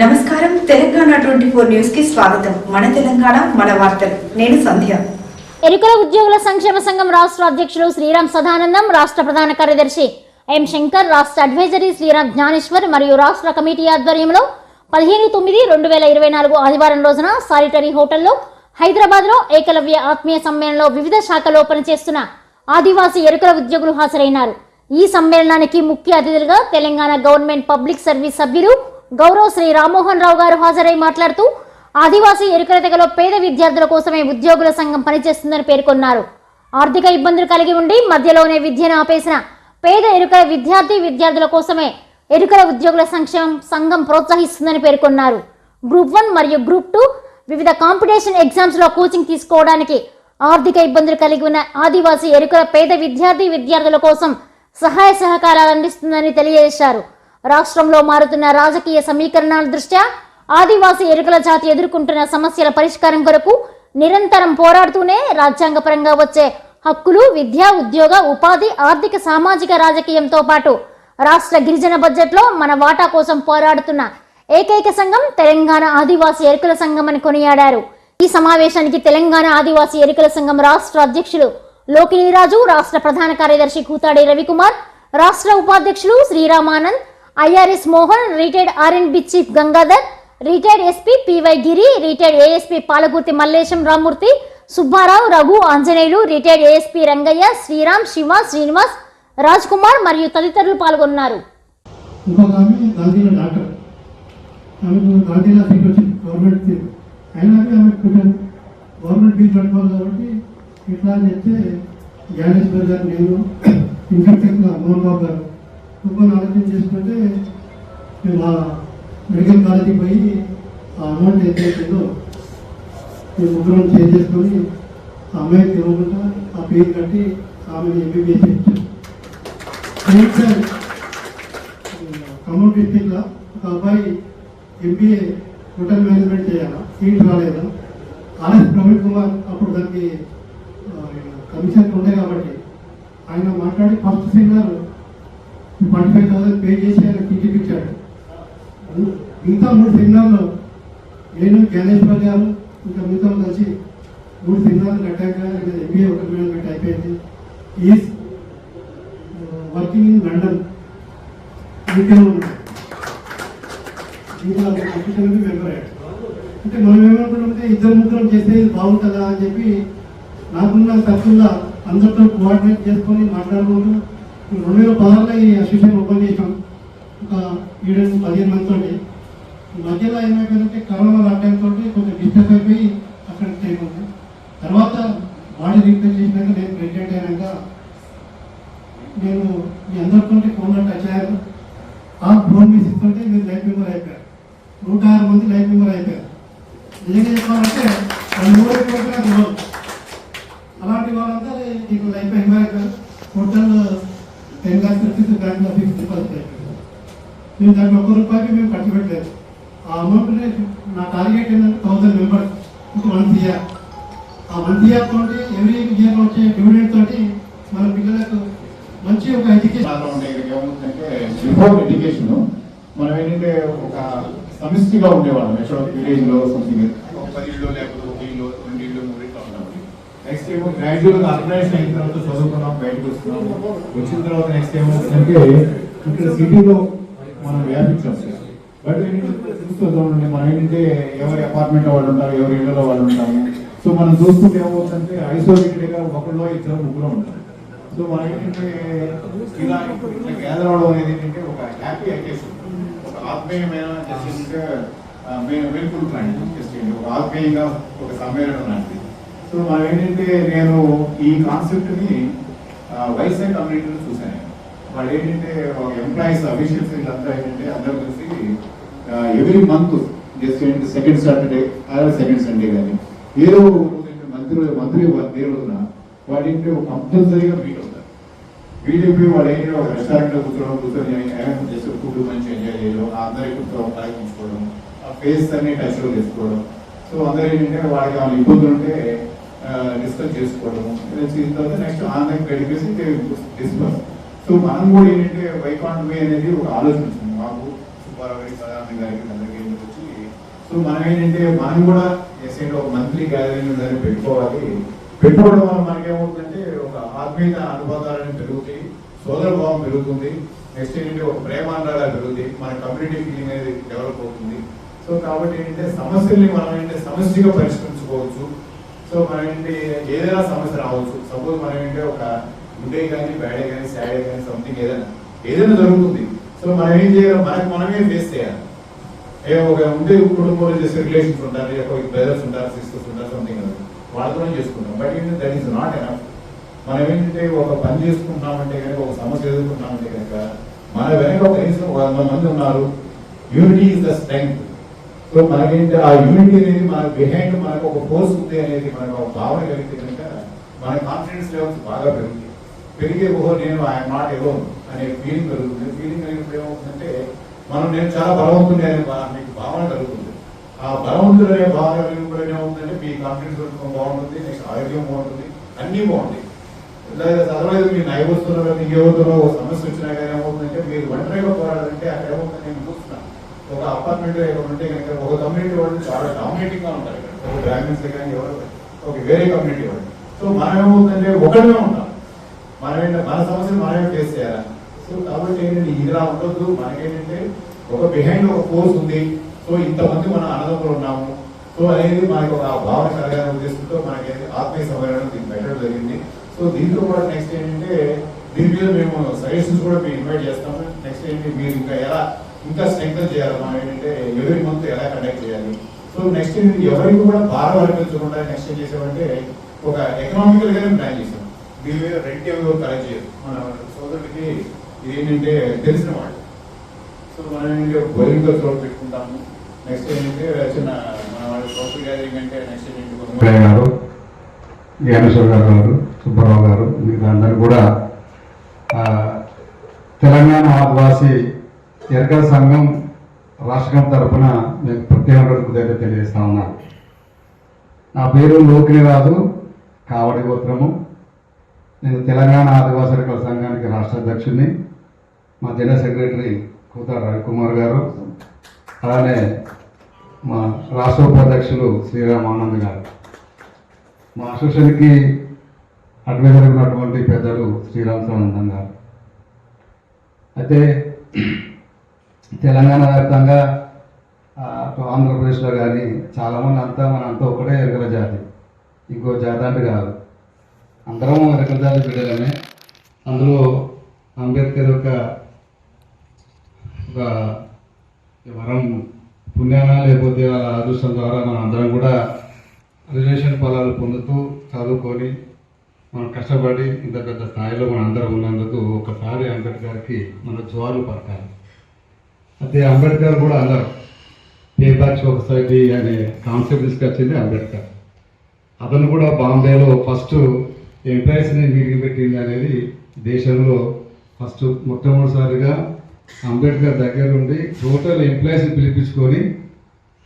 నమస్కారం. Telangana twenty four న్యూస్కి స్వాగతం. మన తెలంగాణ మన వార్తలు. నేను సంధ్య. ఎరుకల ఉద్యోగుల సంక్షేమ సంఘం రాష్ట్ర అధ్యక్షులు శ్రీరామ్ సదానందం రాష్ట్ర ప్రధాన కార్యదర్శి ఎం శంకర్ రాష్ట్ర అడ్వైజరీ శ్రీరామ్ జ్ఞానేశ్వర్ మరియు రాష్ట్ర కమిటీ ఆధ్వర్యంలో పదిహేను తొమ్మిది రెండు వేల ఇరవై నాలుగు ఆదివారం రోజున సాలిటరీ హోటల్లో హైదరాబాద్లో ఏకలవ్య ఆత్మీయ సమ్మేళనంలో వివిధ శాఖలో పనిచేస్తున్న ఆదివాసీ ఎరుకల ఉద్యోగులు హాజరైనారు. ఈ సమ్మేళనానికి ముఖ్య అతిథులుగా తెలంగాణ గవర్నమెంట్ పబ్లిక్ సర్వీస్ సభ్యులు గౌరవ్ శ్రీ రామ్మోహన్ రావు గారు హాజరై మాట్లాడుతూ ఆదివాసీ ఎరుకల తెగలో పేద విద్యార్థుల కోసమే ఉద్యోగుల సంఘం పనిచేస్తుందని పేర్కొన్నారు. ఆర్థిక ఇబ్బందులు కలిగి ఉండి మధ్యలోనే విద్యను ఆపేసిన పేద ఎరుకల విద్యార్థి విద్యార్థుల కోసమే ఎరుకల ఉద్యోగుల సంక్షేమం సంఘం ప్రోత్సహిస్తుందని పేర్కొన్నారు. గ్రూప్ వన్ మరియు గ్రూప్ టూ వివిధ కాంపిటీషన్ ఎగ్జామ్స్లో కోచింగ్ తీసుకోవడానికి ఆర్థిక ఇబ్బందులు కలిగి ఉన్న ఆదివాసీ ఎరుకల పేద విద్యార్థి విద్యార్థుల కోసం సహాయ సహకారాలు అందిస్తుందని తెలియజేశారు. రాష్ట్రంలో మారుతున్న రాజకీయ సమీకరణాల దృష్ట్యా ఆదివాసీ ఎరుకల జాతి ఎదుర్కొంటున్న సమస్యల పరిష్కారం కొరకు నిరంతరం పోరాడుతూనే రాజ్యాంగపరంగా వచ్చే హక్కులు విద్య ఉద్యోగ ఉపాధి ఆర్థిక సామాజిక రాజకీయంతో పాటు రాష్ట్ర గిరిజన బడ్జెట్లో మన వాటా కోసం పోరాడుతున్న ఏకైక సంఘం తెలంగాణ ఆదివాసీ ఎరుకల సంఘం అని కొనియాడారు. ఈ సమావేశానికి తెలంగాణ ఆదివాసీ ఎరుకల సంఘం రాష్ట్ర అధ్యక్షులు లోకినీరాజు రాష్ట్ర ప్రధాన కార్యదర్శి కూతాడి రవికుమార్ రాష్ట్ర ఉపాధ్యక్షులు Sriramanand IRS Mohan retired R N B chief Gangadhar retired SP P Y Giri retired ASP Palagurthi Mallesham Ramurthy Subbarao Raghu Anjaneyulu retired ASP Rangaiah Sriram Shiva Srinivas Raj Kumar మరియు తదితరులు పాల్గొన్నారు. Government seat. అయినా కాబట్టి ఇట్లా అని చెప్తే జ్ఞానేశ్వర్ గారు నేను ఇన్స్పెక్టర్ మోహన్ బాబు గారు. ఇంకొని ఆలోచన చేసుకుంటే మేము ఆ మెడికల్ కాలేజీకి పోయి ఆ అమౌంట్ ఎంత అవుతుందో మేము ముగ్గురం చేంజ్ చేసుకొని ఆ అమ్మాయికి తెలియకుండా ఆ పేరు కట్టి ఆమెను ఎంబీబీఎస్ ఇచ్చాం ఖమ్మం డిస్టిక్లో ఒక అబ్బాయి ఎంబీఏ హోటల్ మేనేజ్మెంట్ చేయాలా? సీట్ రాలేదా? ఆర్ఎస్ ప్రవీణ్ కుమార్ అప్పుడు దానికి కమిషన్ ఉండే కాబట్టి ఆయన మాట్లాడి first seminar twenty five thousand pay చేసి ఆయన టీటీపీ ఇచ్చాడు మిగతా మూడు సెమినార్లు నేను జ్ఞానేశ్వర్ గారు ఇంకా మిగతా కలిసి మూడు సెమినార్లు కట్టాక ఎంబీఏ ఒక హోటల్ మేనేజ్మెంట్ అయిపోయింది. Is working in London. యూకేలో ఇంకా కంప్యూటర్ మెంబర్ అయ్యాడు అంటే మనం ఏమనుకుంటుంటే ఇద్దరు ముగ్గురం చేస్తే బాగుంటుందా అని చెప్పి నాకున్న సర్కిల్లో అందరితో కోఆర్డినేట్ చేసుకొని మాట్లాడుకుంటూ రెండు వేల పదహారులో ఈ అసోసియేషన్ ఓపెన్ చేసినాం ఒక ఏడు పదిహేను మంది తోటి. మధ్యలో ఏమైపోయిందంటే కరోనా లాక్డౌన్ తోటి కొంచెం డిస్టర్బ్ అయిపోయి అక్కడ చేయకుండా తర్వాత బాడీ రిపేర్ చేసినాక నేను ప్రెగ్నెంట్ అయినాక నేను మీ అందరితో ఫోన్లో టచ్ అయ్యాను. ఆ ఫోన్ మిస్ మీరు లైఫ్ మెంబర్ అయిపోయారు నూట ఆరు మంది లైఫ్ మెంబర్ అయిపోయారు. నిజంగా చెప్పాలంటే మూడు అయిపోయినా అలాంటి వాళ్ళంతా నీకు లైఫ్ మెంబర్ అయిపోయారు హోటల్లో టెన్ లాక్స్ వచ్చేసి బ్యాంక్లో ఫిక్స్ డిపాజిట్ అయిపోయారు మేము దాంట్లో ఒక్క రూపాయికి మేము ఖర్చు పెట్టలేదు. ఆ అమౌంట్ని నా టార్గెట్ ఏంటంటే థౌసండ్ మెంబర్స్ ఇంకా వన్ ఇయర్ ఆ వన్ ఇయర్ తోటి ఎవ్రీ ఇయర్ వచ్చే డివిడెండ్ తోటి మన పిల్లలకు మంచి ఒక ఎడ్యుకేషన్ దాంట్లో ఉండే ఇక్కడ ఏముందంటే బిఫోర్ ఎడ్యుకేషన్ మనం ఏంటంటే ఒక సమిష్టిగా ఉండేవాళ్ళం. ఎక్కడో విలేజ్లో సంథింగ్ ఒక పది ఇళ్ళు లేకపోతే ఒక ఇల్లు రెండు ఇళ్ళు మూడు ఇళ్ళు ఉంటాం నెక్స్ట్ ఏమో గ్రాడ్యువల్గా అయిన తర్వాత చదువుకున్నాం బయటకు వస్తున్నాము వచ్చిన తర్వాత నెక్స్ట్ ఏమవుతుందంటే ఇక్కడ సిటీలో మనం వ్యాపించాం బట్ ఏంటంటే మనం ఏంటంటే ఎవరి అపార్ట్మెంట్ వాళ్ళు ఉంటారు ఎవరి ఇళ్ళలో వాళ్ళు ఉంటాము సో మనం చూస్తుంటే ఏమవుతుందంటే ఐసోలేటెడ్గా ఒకళ్ళు ఇద్దరు ముగ్గురు ఉంటారు. సో మనం ఏంటంటే ఇలా ఇట్లా గ్యాదర్ అవడం అనేది ఏంటంటే ఒక హ్యాపీ అకేషన్ ఒక ఆత్మీయమైన జస్ట్ ఏంటంటే వెలుపులు లాంటిది జస్ట్ ఒక ఆత్మీయంగా ఒక సమ్మేళనం లాంటిది. సో మనం ఏంటంటే నేను ఈ కాన్సెప్ట్ని ని కమ్యూనిటీలో చూశాను. వాళ్ళు ఏంటంటే ఎంప్లాయీస్ అఫీషియల్స్ వీళ్ళంతా ఏంటంటే అందరూ కలిసి ఎవ్రీ మంత్ జస్ట్ ఏంటి సెకండ్ సాటర్డే అలా సెకండ్ సండే కానీ ఏదో ఏంటంటే మంత్రి మంత్రి ఏ రోజున వాళ్ళు ఏంటంటే ఒక కంపల్సరీగా మీట్ అవుతారు. మీట్ అయిపోయి వాళ్ళు ఏంటంటే ఒక రెస్టారెంట్లో కూర్చోవడం కూర్చొని జస్ట్ ఫుడ్ మంచి ఎంజాయ్ చేయడం అందరి కూర్చోవడం తాగించుకోవడం ఆ ఫేస్ అన్ని టచ్లో చేసుకోవడం సో అందరూ ఏంటంటే వాడికి ఏమైనా ఇబ్బందులు ఉంటే డిస్కస్ చేసుకోవడం తర్వాత నెక్స్ట్ ఆన్లైన్ గడిపేసి డిస్కస్ సో మనం కూడా ఏంటంటే వైకాంట్ వే అనేది ఒక ఆలోచన వచ్చింది మాకు సుబ్బారావు గారికి సదానంద గారికి అందరికీ సో మనం ఏంటంటే మనం కూడా ఎస్ఐలో ఒక మంత్లీ గ్యాదరింగ్ దాన్ని పెట్టుకోవాలి. పెట్టుకోవడం వల్ల మనకేమవుతుందంటే ఒక ఆత్మీయత అనుబంధాలను పెరుగుతాయి. సోదర భావం పెరుగుతుంది. నెక్స్ట్ ఏంటంటే ఒక ప్రేమాండాలు పెరుగుతాయి. మన కమ్యూనిటీ ఫీలింగ్ అనేది డెవలప్ అవుతుంది. సో కాబట్టి ఏంటంటే సమస్యల్ని మనం ఏంటంటే సమస్యగా పరిష్కరించుకోవచ్చు. సో మనం ఏంటి ఏదైనా సమస్య రావచ్చు. సపోజ్ మనం ఏంటి ఒక గుడ్డే కానీ బ్యాడే కానీ సాడే కానీ సంథింగ్ ఏదైనా ఏదైనా జరుగుతుంది. సో మనం ఏం చేయాలి? మనకు మనమే ఫేస్ చేయాలి. ఏ ఒక ఉంటే కుటుంబంలో చేసే రిలేషన్స్ ఉంటారు లేకపోతే బ్రదర్స్ ఉంటారు సిస్టర్స్ ఉంటారు సంథింగ్ వాళ్ళతోనే చేసుకుంటాం. బట్ ఏంటంటే దట్ ఈస్ నాట్ ఎనఫ్ మనం ఏంటంటే ఒక పని చేసుకుంటున్నామంటే కనుక ఒక సమస్య ఎదుర్కొంటున్నామంటే కనుక మన వెనక ఒక కనీసం వంద మంది ఉన్నారు. Unity is the strength so మనకేంటి ఆ యూనిటీ అనేది మన బిహైండ్ మనకు ఒక ఫోర్స్ ఉంది అనేది మనకు ఒక భావన కలిగితే కనుక మన కాన్ఫిడెన్స్ లెవెల్స్ బాగా పెరుగుతాయి. పెరిగే ఓహో నేను ఐఎమ్ నాట్ ఎలోన్ అనే ఫీలింగ్ కలుగుతుంది. ఫీలింగ్ కలిగినప్పుడు ఏమవుతుందంటే మనం నేను చాలా బలవంతుని అనే మీకు భావన కలుగుతుంది. ఆ బలవంతుడు అనే భావన కలిగినప్పుడు ఏమవుతుందంటే మీ కాన్ఫిడెన్స్ బాగుంటుంది నెక్స్ట్ ఆరోగ్యం బాగుంటుంది అన్నీ బాగుంటాయి. లేదా అదర్వైజ్ మీ నైబర్స్తో ఇంకెవరితోనో ఒక సమస్య వచ్చినా కానీ ఏమవుతుందంటే మీరు ఒంటరిగా పోరాడాలంటే అక్కడ ఏమవుతుంది నేను చూస్తున్నాను ఒక అపార్ట్మెంట్ ఉంటే కనుక ఒక కమ్యూనిటీ వాళ్ళు చాలా డామినేటింగ్గా ఉంటారు ఒక బ్రాహ్మిన్స్ కానీ ఎవరు ఒక వేరే కమ్యూనిటీ వాళ్ళు. సో మనం ఏమవుతుందంటే ఒకరిమే ఉంటాం. మనమే మన సమస్యలు మనమే ఫేస్ చేయాలా? సో కాబట్టి ఏంటంటే ఇలా ఉండొద్దు. మనకేంటంటే ఒక బిహైండ్ ఒక ఫోర్స్ ఉంది. సో ఇంతమంది మన అన్నదమ్ములు ఉన్నాము. సో అనేది మనకి ఒక భావన కలగాలని ఉద్దేశంతో మనకి ఆత్మీయ సమ్మేళనం దీన్ని పెట్టడం జరిగింది. సో దీంతో కూడా నెక్స్ట్ ఏంటంటే దీని మీద మేము సజెషన్స్ కూడా మేము ఇన్వైట్ చేస్తాము. నెక్స్ట్ ఏంటి మీరు ఇంకా ఎలా ఇంకా స్ట్రెంగ్ చేయాలి. మనం ఏంటంటే ఎవరి మంత్ ఎలా కండక్ట్ చేయాలి? సో నెక్స్ట్ ఎవరికి కూడా భారం అనిపించకుండా నెక్స్ట్ ఏం చేసామంటే ఒక ఎకనామికల్ గానే ప్లాన్ చేసాం దీని మీద రెంట్ ఎవరు కలెక్ట్ చేయరు. మన సోదరుడికి ఇది ఏంటంటే తెలిసిన వాళ్ళు. సో మనం ఏంటంటే బౌలింగ్ చోటు పెట్టుకుంటాము. నెక్స్ట్ ఏంటంటే చిన్న మన వాళ్ళ సోషల్ గ్యాదరింగ్ అంటే నెక్స్ట్ ఏంటంటే గారు జ్ఞానేశ్వర గారు గారు సుబ్బారావు గారు మిగతా అందరూ కూడా ఆ, తెలంగాణ ఆదివాసీ ఎరకల సంఘం రాష్ట్రం తరఫున నేను ప్రత్యేక కృతజ్ఞత తెలియజేస్తా ఉన్నాను నా పేరు లోకిని రాజు కావడి గోత్రము. నేను తెలంగాణ ఆదివాసీ ఎరకల సంఘానికి రాష్ట్ర అధ్యక్షుడిని. మా జనరల్ సెక్రటరీ కూత రవికుమార్ గారు. అలానే మా రాష్ట్ర ఉపాధ్యక్షులు శ్రీరామ్ ఆనంద్ గారు. మా అసోసియేషన్కి అడ్వైజర్ ఉన్నటువంటి పెద్దలు శ్రీరామ్ సానందం గారు. అయితే తెలంగాణ వ్యాప్తంగా ఆంధ్రప్రదేశ్లో కానీ చాలామంది అంతా మన అంతా ఒకటే ఎరకల జాతి. ఇంకో జాతి అంటే కాదు. అందరం ఎరకల జాతి బిడ్డలమే. అందులో అంబేద్కర్ యొక్క ఒక వరం పుణ్యాన లేకపోతే వాళ్ళ అదృష్టం ద్వారా మనం అందరం కూడా రిలేషన్ ఫలాలు పొందుతూ చదువుకొని మనం కష్టపడి ఇంత పెద్ద స్థాయిలో మనం అందరం ఉన్నందుకు ఒకసారి అంబేద్కర్కి మన జోహార్లు పడతాయి అయితే అంబేద్కర్ కూడా అన్నారు పేపర్ సొసైటీ అనే కాన్సెప్ట్ తీసుకొచ్చింది అంబేద్కర్. అతను కూడా బాంబేలో ఫస్ట్ ఎంప్లాయీస్ని మీటింగ్ పెట్టింది అనేది దేశంలో ఫస్ట్ మొట్టమొదటిసారిగా అంబేద్కర్ దగ్గర ఉండి టోటల్ ఎంప్లాయీస్ని పిలిపించుకొని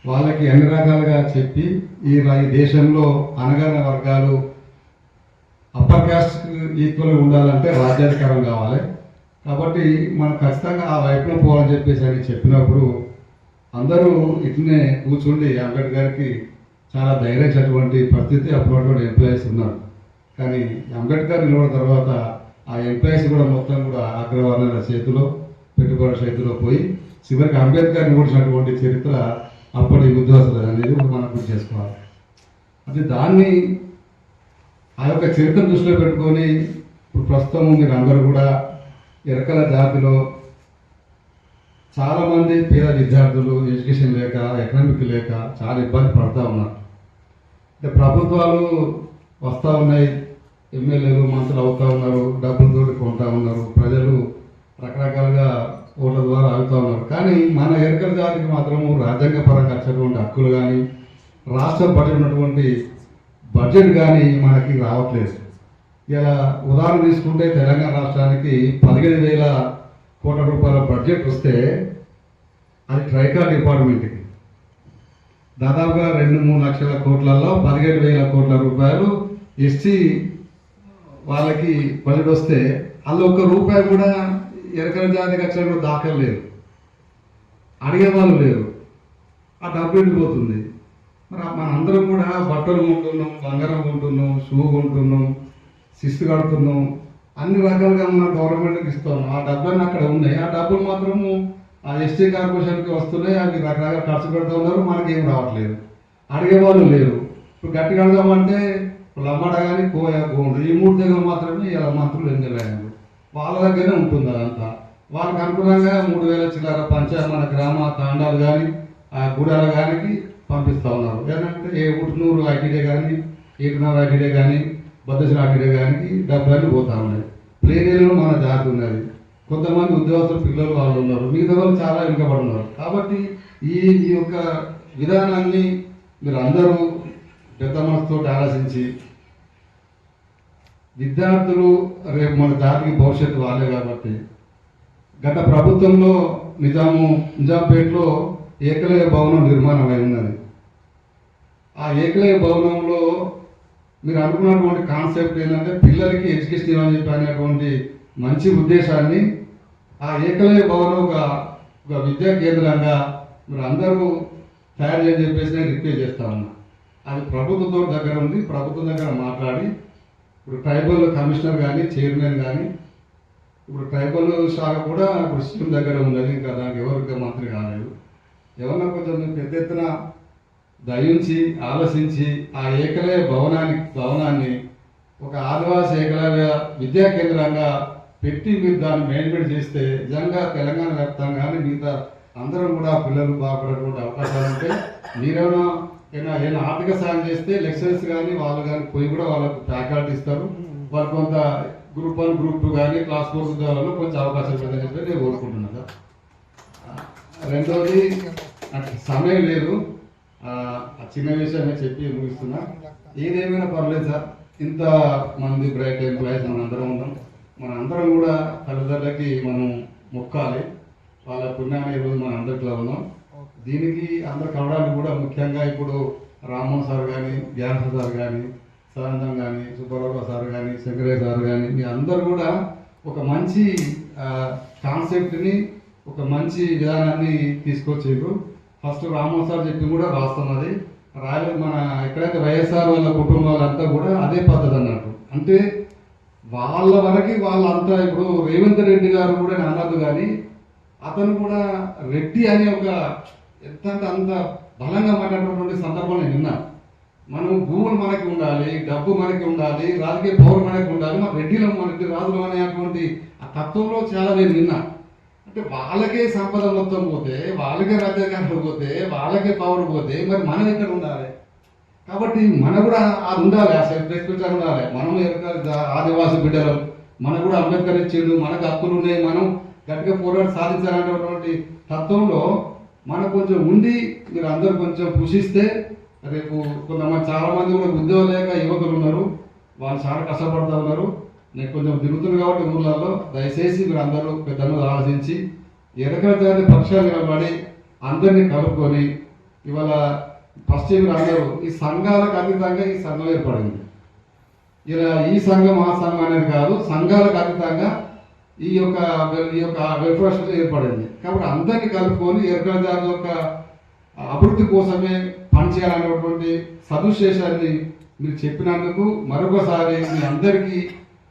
వాళ్ళకి అన్ని రకాలుగా చెప్పి ఈ దేశంలో అనగారిన వర్గాలు అప్పర్ క్యాస్ట్ ఈక్వల్గా ఉండాలంటే రాజ్యాధికారం కావాలి. కాబట్టి మనం ఖచ్చితంగా ఆ వైపున పోవాలని చెప్పేసి అని చెప్పినప్పుడు అందరూ ఇట్లనే కూర్చుండి అంబేద్కర్కి చాలా ధైర్యించినటువంటి పరిస్థితి అప్పుడు ఎంప్లాయీస్ ఉన్నారు. కానీ అంబేద్కర్ నిలబడిన తర్వాత ఆ ఎంప్లాయీస్ కూడా మొత్తం కూడా అగ్రవర్ణాల చేతిలో పెట్టుబడుల చేతిలో పోయి చివరికి అంబేద్కర్ని ఓడించినటువంటి చరిత్ర అప్పటి ఉద్వాసులు అనేది మనం గుర్తు చేసుకోవాలి. అది దాన్ని ఆ యొక్క చరిత్ర దృష్టిలో పెట్టుకొని ఇప్పుడు ప్రస్తుతం మీరు అందరూ కూడా ఎరకల జాతిలో చాలామంది పేద విద్యార్థులు ఎడ్యుకేషన్ లేక ఎకనామిక్ లేక చాలా ఇబ్బంది పడుతూ ఉన్నారు. అంటే ప్రభుత్వాలు వస్తూ ఉన్నాయి ఎమ్మెల్యేలు మంత్రులు అవుతూ ఉన్నారు డబ్బులతో కొంటా ఉన్నారు ప్రజలు రకరకాలుగా ఓట్ల ద్వారా ఆగుతూ ఉన్నారు. కానీ మన ఎరకల జాతికి మాత్రము రాజ్యాంగ పరంగా వచ్చేటువంటి హక్కులు కానీ రాష్ట్ర బడ్జెట్ ఉన్నటువంటి బడ్జెట్ కానీ మనకి రావట్లేదు. ఇలా ఉదాహరణ తీసుకుంటే తెలంగాణ రాష్ట్రానికి పదిహేను వేల కోట్ల రూపాయల బడ్జెట్ వస్తే అది ట్రైకా డిపార్ట్మెంట్కి దాదాపుగా రెండు మూడు లక్షల కోట్లలో పదిహేడు వేల కోట్ల రూపాయలు ఎస్సీ వాళ్ళకి బడ్జెట్ వస్తే అందులో ఒక్క రూపాయి కూడా ఎరకల జాతికి వచ్చినప్పుడు దాఖలు లేదు. అడిగే వాళ్ళు లేరు. ఆ డబ్బు వెళ్ళిపోతుంది మరి మనందరం కూడా బట్టలు కొంటున్నాం బంగారం కొంటున్నాం షూ కొంటున్నాం శిస్తు కడుతున్నాం అన్ని రకాలుగా మన గవర్నమెంట్కి ఇస్తాం ఆ డబ్బులు అక్కడ ఉన్నాయి. ఆ డబ్బులు మాత్రము ఆ ఎస్టీ కార్పొరేషన్కి వస్తున్నాయి. అవి రకరకాల ఖర్చు పెడుతూ ఉన్నారు. ఏం రావట్లేదు. అడిగే వాళ్ళు లేరు. ఇప్పుడు గట్టిగా అడగామంటే లమ్మడ కానీ కోయ గోండు ఈ మూడు దగ్గర మాత్రమే ఇలా మంత్రులు ఎంజలేరు వాళ్ళ దగ్గరనే ఉంటుంది అదంతా. వాళ్ళకి అనుగుణంగా మూడు వేల చిల్లర పంచాయతీ మన గ్రామ తాండాలు కానీ ఆ గుడాలు కానీ పంపిస్తూ ఉన్నారు. ఏంటంటే ఏ ఉటునూరు ఐటీడే కానీ ఏటునూరు ఐటీడే కానీ భద్రశ్రీ ఐటీడే కానీ పోతా ఉన్నాయి. ప్లేనీలో మన జాతి ఉన్నది. కొంతమంది ఉద్యోగస్తుల పిల్లలు వాళ్ళు ఉన్నారు. మిగతా వాళ్ళు చాలా వెనుకబడి ఉన్నారు కాబట్టి ఈ ఈ యొక్క విధానాన్ని మీరు అందరూ పెద్ద మనసుతో ఆలోచించి విద్యార్థులు రేపు మన జాతికి భవిష్యత్తు వాళ్ళే కాబట్టి గత ప్రభుత్వంలో నిజాము నిజాంపేటలో ఏకలయ భవనం నిర్మాణం అయి ఉన్నది. ఆ ఏకలయ భవనంలో మీరు అనుకున్నటువంటి కాన్సెప్ట్ ఏంటంటే పిల్లలకి ఎడ్యుకేషన్ ఇవ్వాలని చెప్పి అనేటువంటి మంచి ఉద్దేశాన్ని ఆ ఏకలయ భవనం ఒక ఒక విద్యా కేంద్రంగా మీరు అందరూ తయారు చేయని చెప్పేసి నేను రిక్వెస్ట్ చేస్తా ఉన్నా. అది ప్రభుత్వంతో దగ్గర ఉంది. ప్రభుత్వం దగ్గర మాట్లాడి ఇప్పుడు ట్రైబల్ కమిషనర్ కానీ చైర్మన్ కానీ ఇప్పుడు ట్రైబల్ శాఖ కూడా ఇప్పుడు సీఎం దగ్గర ఉన్నది. ఇంకా దానికి ఎవరికి మంత్రి కాలేదు. ఎవరన్నా కొంచెం పెద్ద ఎత్తున దయించి ఆలోచించి ఆ ఏకలయ భవనాన్ని భవనాన్ని ఒక ఆదివాసీ ఏకలవ్య విద్యా కేంద్రంగా పెట్టి మీరు దాన్ని మేనేజ్మెంట్ చేస్తే నిజంగా తెలంగాణ వ్యాప్తంగా కానీ మిగతా అందరం కూడా పిల్లలు బాగుపడేటువంటి అవకాశాలు ఉంటే మీరేమైనా ఏమైనా ఏమైనా ఆర్థిక సాయం చేస్తే లెక్చరర్స్ కానీ వాళ్ళు కానీ పోయి కూడా వాళ్ళకు ఫ్యాకల్టీ ఇస్తారు. వాళ్ళు కొంత గ్రూప్ వన్ గ్రూప్ టూ కానీ క్లాస్ ఫోర్స్ ద్వారా కొంచెం అవకాశం ఉంటుందని చెప్పి నేను కోరుకుంటున్నాను సార్. రెండవది సమయం లేదు. చిన్న విషయమే చెప్పి ముగిస్తున్నా. ఏదేమైనా పర్లేదు సార్. ఇంత మంది బ్రైట్ ఎంప్లాయీస్ మన అందరం ఉన్నాం. మన అందరం కూడా తల్లిదండ్రులకి మనం మొక్కాలి. వాళ్ళ పుణ్యాన్ని ఈరోజు మన అందరిలో ఉన్నాం దీనికి అందరు కలవడానికి కూడా ముఖ్యంగా ఇప్పుడు రామ్మోహన్ సార్ కానీ జ్ఞాన సార్ కానీ సరంజం కానీ సుబ్బారావు సార్ కానీ శంకరయ్య సార్ కానీ మీ అందరు కూడా ఒక మంచి కాన్సెప్ట్ని ఒక మంచి విధానాన్ని తీసుకొచ్చారు. ఫస్ట్ రామో సార్ చెప్పి కూడా రాస్తున్నది. రాయల మన ఎక్కడైతే వైఎస్ఆర్ వాళ్ళ కుటుంబాలంతా కూడా అదే పద్ధతి అన్నట్టు. అంటే వాళ్ళ వరకు వాళ్ళంతా ఇప్పుడు రేవంత్ రెడ్డి గారు కూడా అనదు కానీ అతను కూడా రెడ్డి అనే ఒక ఎంత అంత బలంగా మాట్లాడినటువంటి సందర్భం నేను విన్నాను మనం భూములు మనకి ఉండాలి డబ్బు మనకి ఉండాలి రాజకీయ పౌరు మనకి ఉండాలి మన రెడ్డిలం మనకి రాజులం అనేటువంటి ఆ తత్వంలో చాలా నేను విన్నా. అంటే వాళ్ళకే సంపద మొత్తం పోతే వాళ్ళకే రాజ్యాంగాలు పోతే వాళ్ళకే పవర్ పోతే మరి మనం ఎక్కడ ఉండాలి? కాబట్టి మన కూడా అది ఉండాలి ఆ సెల్ఫ్ రెస్పెక్ట్ అని ఉండాలి. మనం ఎక్కడ ఆదివాసి బిడ్డలం. మనకు కూడా అంబేద్కర్ ఇచ్చిండు మనకు హక్కులు ఉన్నాయి మనం గట్టిగా పోరాడి సాధించాలనేటువంటి తత్వంలో మనకు కొంచెం ఉండి మీరు అందరూ కొంచెం పుషిస్తే రేపు కొంతమంది చాలా మంది కూడా ఉద్యోగం లేక యువకులు ఉన్నారు వాళ్ళు చాలా కష్టపడుతూ ఉన్నారు. నేను కొంచెం తిరుగుతున్నాను కాబట్టి ఊర్లలో దయచేసి మీరు అందరూ పెద్దలు ఆలోచించి ఎరకల పక్షాలు నిలబడి అందరినీ కలుపుకొని ఇవాళ ఫస్ట్ మీరు అందరూ ఈ సంఘాలకు అతీతంగా ఈ సంఘం ఏర్పడింది. ఇలా ఈ సంఘం ఆ సంఘం అనేది కాదు సంఘాలకు అతీతంగా ఈ యొక్క ఈ యొక్క వెల్ఫేర్ సొసైటీ ఏర్పడింది. కాబట్టి అందరినీ కలుపుకొని ఎరకల యొక్క అభివృద్ధి కోసమే పనిచేయాలనేటువంటి సదుశేషాన్ని మీరు చెప్పినందుకు మరొకసారి మీ అందరికీ